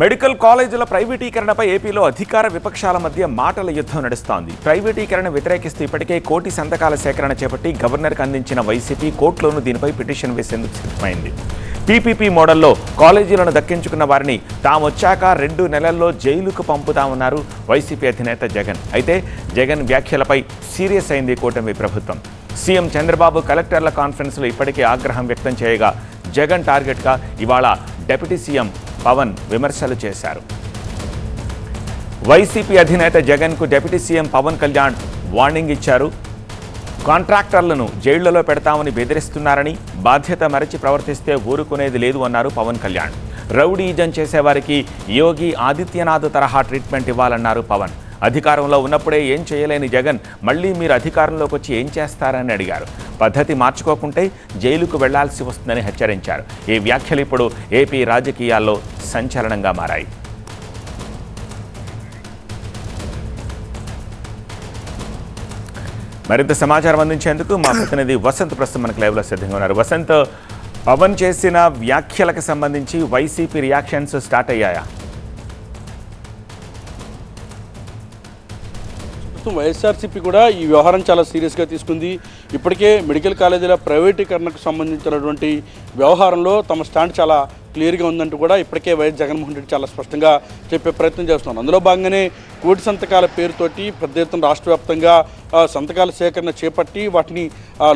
Medical కాలేజీల ప్రైవేటీకరణపై ఏపీలో అధికార విపక్షాల మధ్య మాటల యుద్ధం నడుస్తోంది. ప్రైవేటీకరణ వ్యతిరేకిస్తూ ఇప్పటికే కోటి సంతకాల సేకరణ చేపట్టి గవర్నర్కి అందించిన వైసీపీ కోర్టులోనూ దీనిపై పిటిషన్ వేసేందుకు సిద్ధమైంది. పీపీపీ మోడల్లో కాలేజీలను దక్కించుకున్న వారిని తామొచ్చాక రెండు నెలల్లో జైలుకు పంపుతామన్నారు వైసీపీ అధినేత జగన్. అయితే జగన్ వ్యాఖ్యలపై సీరియస్ అయింది కూటమి ప్రభుత్వం. సీఎం చంద్రబాబు కలెక్టర్ల కాన్ఫరెన్స్లో ఇప్పటికే ఆగ్రహం వ్యక్తం చేయగా జగన్ టార్గెట్గా ఇవాళ డెప్యూటీ సీఎం పవన్ విమర్శలు చేశారు. వైసీపీ అధినేత జగన్కు deputy CM Pawan Kalyan warning ఇచ్చారు. కాంట్రాక్టర్లను జైళ్ళలో పెడతామని బెదిరిస్తున్నారని బాధ్యత మరచి ప్రవర్తిస్తే ఊరుకునేది లేదు అన్నారు పవన్ కళ్యాణ్. రౌడీజం చేసేవారికి యోగి ఆదిత్యనాథ్ తరహా ట్రీట్మెంట్ ఇవ్వాలన్నారు పవన్. అధికారంలో ఉన్నప్పుడే ఏం చేయలేని జగన్ మళ్ళీ మీరు అధికారంలోకి వచ్చి ఏం చేస్తారని అడిగారు. పద్ధతి మార్చుకోకుంటే జైలుకు వెళ్ళాల్సి వస్తుందని హెచ్చరించారు. ఈ వ్యాఖ్యలు ఇప్పుడు ఏపీ రాజకీయాల్లో సంచలనంగా మారాయి. మరింత సమాచారం అందించేందుకు మా ప్రతినిధి వసంత్ ప్రస్తుతం మనకు లైవ్లో సిద్ధంగా ఉన్నారు. వసంత్ పవన్ చేసిన వ్యాఖ్యలకు సంబంధించి వైసీపీ రియాక్షన్స్ స్టార్ట్ అయ్యాయా? వైఎస్ఆర్సీపీ కూడా ఈ వ్యవహారం చాలా సీరియస్గా తీసుకుంది. ఇప్పటికే మెడికల్ కాలేజీల ప్రైవేటీకరణకు సంబంధించినటువంటి వ్యవహారంలో తమ స్టాండ్ చాలా క్లియర్గా ఉందంటూ కూడా ఇప్పటికే వైఎస్ జగన్మోహన్ రెడ్డి చాలా స్పష్టంగా చెప్పే ప్రయత్నం చేస్తున్నారు. అందులో భాగంగానే కోటి సంతకాల పేరుతోటి పెద్ద ఎత్తున రాష్ట్ర వ్యాప్తంగా సంతకాల సేకరణ చేపట్టి వాటిని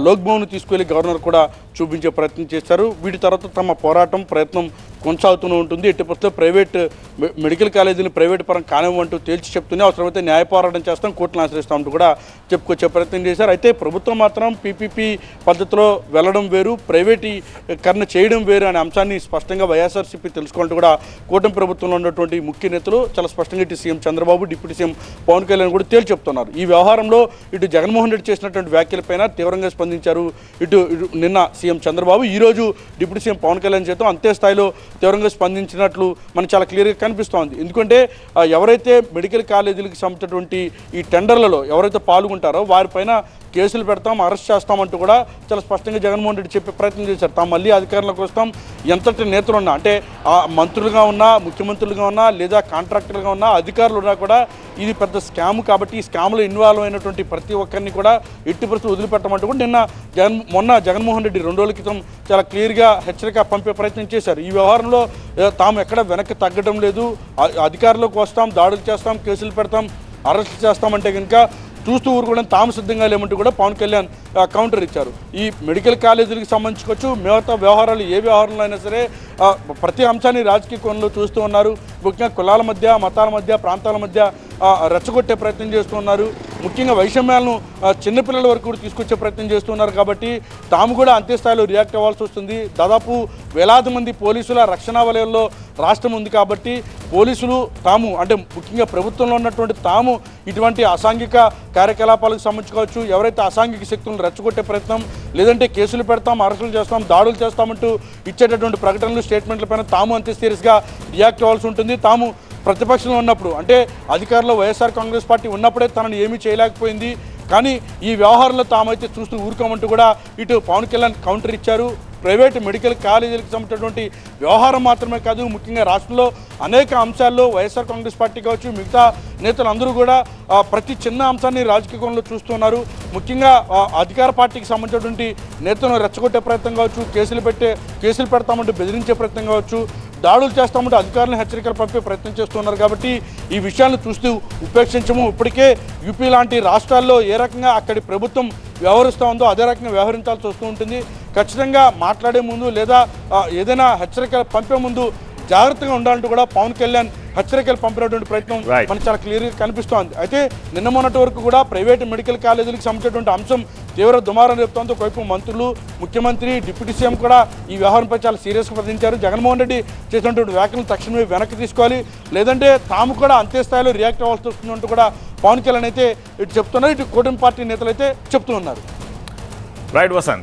లోక్భవన్ తీసుకువెళ్ళి గవర్నర్ కూడా చూపించే ప్రయత్నం చేశారు. వీటి తర్వాత తమ పోరాటం ప్రయత్నం కొనసాగుతూనే ఉంటుంది. ఎట్టి పరిస్థితుల్లో ప్రైవేట్ మెడికల్ కాలేజీని ప్రైవేట్ పరం కానివ్వంటూ తేల్చి చెప్తూనే అవసరమైతే న్యాయ పోరాటం చేస్తాం కోర్టును ఆశ్రయిస్తామంటూ కూడా చెప్పుకొచ్చే ప్రయత్నం చేశారు. అయితే ప్రభుత్వం మాత్రం పీపీపీ పద్ధతిలో వెళ్ళడం వేరు ప్రైవేటీకరణ చేయడం వేరు అనే అంశాన్ని స్పష్టంగా వైఎస్ఆర్సీపీ తెలుసుకోవాలంటూ కూడా కూటమి ప్రభుత్వంలో ఉన్నటువంటి ముఖ్య నేతలు చాలా స్పష్టంగా ఇటు CM Chandrababu deputy CM Pawan Kalyan కూడా తేల్చి చెప్తున్నారు. ఈ వ్యవహారంలో ఇటు జగన్మోహన్ రెడ్డి చేసినటువంటి వ్యాఖ్యలపైన తీవ్రంగా స్పందించారు. ఇటు ఇటు నిన్న సీఎం చంద్రబాబు ఈ రోజు డిప్యూటీ సీఎం పవన్ కళ్యాణ్ చేత అంతే స్థాయిలో తీవ్రంగా స్పందించినట్లు మనకు చాలా క్లియర్గా కనిపిస్తోంది. ఎందుకంటే ఎవరైతే మెడికల్ కాలేజీలకు సంబంధించినటువంటి ఈ టెండర్లలో ఎవరైతే పాల్గొంటారో వారిపైన కేసులు పెడతాం అరెస్ట్ చేస్తామంటూ కూడా చాలా స్పష్టంగా జగన్మోహన్ రెడ్డి చెప్పే ప్రయత్నం చేశారు. తాము మళ్ళీ అధికారంలోకి వస్తాం. ఎంతటి నేతలు ఉన్నా అంటే ఆ మంత్రులుగా ఉన్నా ముఖ్యమంత్రులుగా ఉన్నా లేదా కాంట్రాక్టర్లుగా ఉన్నా అధికారులు ఉన్నా కూడా ఇది పెద్ద స్కామ్ కాబట్టి ఈ స్కామ్లో ఇన్వాల్వ్ అయినటువంటి ప్రతి ఒక్కరిని కూడా ఎట్టి పరిస్థితులు వదిలిపెట్టమంటూ కూడా నిన్న జగన్ మొన్న జగన్మోహన్ రెడ్డి రెండు రోజుల క్రితం చాలా క్లియర్గా హెచ్చరిక పంపే ప్రయత్నం చేశారు. ఈ వ్యవహారంలో తాము ఎక్కడ వెనక్కి తగ్గడం లేదు. అధికారులకు అధికారంలోకి వస్తాం దాడులు చేస్తాం కేసులు పెడతాం అరెస్ట్ చేస్తామంటే కనుక చూస్తూ ఊరుకోవడం తాము సిద్ధంగా లేమంటూ కూడా పవన్ కళ్యాణ్ కౌంటర్ ఇచ్చారు. ఈ మెడికల్ కాలేజీలకు సంబంధించుకోవచ్చు మిగతా వ్యవహారాలు ఏ వ్యవహారంలో అయినా సరే ప్రతి అంశాన్ని రాజకీయ కోణంలో చూస్తూ ఉన్నారు. ముఖ్యంగా కులాల మధ్య మతాల మధ్య ప్రాంతాల మధ్య రెచ్చగొట్టే ప్రయత్నం చేస్తూ ఉన్నారు. ముఖ్యంగా వైషమ్యాలను చిన్నపిల్లల వరకు కూడా తీసుకొచ్చే ప్రయత్నం చేస్తున్నారు కాబట్టి తాము కూడా అంతే స్థాయిలో రియాక్ట్ అవ్వాల్సి వస్తుంది. దాదాపు వేలాది మంది పోలీసుల రక్షణ వలయంలో రాష్ట్రం ఉంది కాబట్టి పోలీసులు తాము అంటే ముఖ్యంగా ప్రభుత్వంలో ఉన్నటువంటి తాము ఇటువంటి అసాంఘిక కార్యకలాపాలకు సంబంధించుకోవచ్చు ఎవరైతే అసాంఘిక శక్తులను రెచ్చగొట్టే ప్రయత్నం లేదంటే కేసులు పెడతాం అరెస్టులు చేస్తాం దాడులు చేస్తామంటూ ఇచ్చేటటువంటి ప్రకటనలు స్టేట్మెంట్ల పైన తాము అంతే సీరియస్గా రియాక్ట్ అవ్వాల్సి ఉంటుంది. తాము ప్రతిపక్షంలో ఉన్నప్పుడు అంటే అధికారంలో వైఎస్ఆర్ కాంగ్రెస్ పార్టీ ఉన్నప్పుడే తనను ఏమీ చేయలేకపోయింది. కానీ ఈ వ్యవహారంలో తామైతే చూస్తూ ఊరుకోమంటూ కూడా ఇటు పవన్ కళ్యాణ్ కౌంటర్ ఇచ్చారు. ప్రైవేట్ మెడికల్ కాలేజీలకు సంబంధించినటువంటి వ్యవహారం మాత్రమే కాదు ముఖ్యంగా రాష్ట్రంలో అనేక అంశాల్లో వైఎస్ఆర్ కాంగ్రెస్ పార్టీ కావచ్చు మిగతా నేతలందరూ కూడా ప్రతి చిన్న అంశాన్ని రాజకీయ కోణంలో చూస్తున్నారు ముఖ్యంగా అధికార పార్టీకి సంబంధించినటువంటి నేతలను రెచ్చగొట్టే ప్రయత్నం కావచ్చు కేసులు పెట్టే కేసులు పెడతామంటూ బెదిరించే ప్రయత్నం కావచ్చు. దాడులు చేస్తామంటే అధికారులను హెచ్చరికలు పంపే ప్రయత్నం చేస్తున్నారు కాబట్టి ఈ విషయాన్ని చూస్తూ ఉపేక్షించము. ఇప్పటికే యూపీ లాంటి రాష్ట్రాల్లో ఏ రకంగా అక్కడి ప్రభుత్వం వ్యవహరిస్తూ ఉందో అదే రకంగా వ్యవహరించాల్సి వస్తూ ఉంటుంది. ఖచ్చితంగా మాట్లాడే ముందు లేదా ఏదైనా హెచ్చరికలు పంపే ముందు జాగ్రత్తగా ఉండాలంటూ కూడా పవన్ కళ్యాణ్ హెచ్చరికలు పంపినటువంటి ప్రయత్నం. మనకు చాలా క్లియర్గా కనిపిస్తోంది. అయితే నిన్న మొన్నటి వరకు కూడా ప్రైవేట్ మెడికల్ కాలేజీలకు సంబంధించినటువంటి అంశం తీవ్ర దుమారం రేపుతోంది. ఒకవైపు మంత్రులు ముఖ్యమంత్రి డిప్యూటీ సీఎం కూడా ఈ వ్యవహారంపై చాలా సీరియస్గా ప్రకటించారు జగన్మోహన్ రెడ్డి చేసినటువంటి వ్యాఖ్యలను తక్షణమే వెనక్కి తీసుకోవాలి. లేదంటే తాము కూడా అంతే స్థాయిలో రియాక్ట్ అవ్వాల్సి వస్తుందంటూ కూడా పవన్ కళ్యాణ్ అయితే ఇటు చెప్తున్నారు. ఇటు కూటమి పార్టీ నేతలు అయితే చెప్తూ ఉన్నారు. రైట్ వసంత్.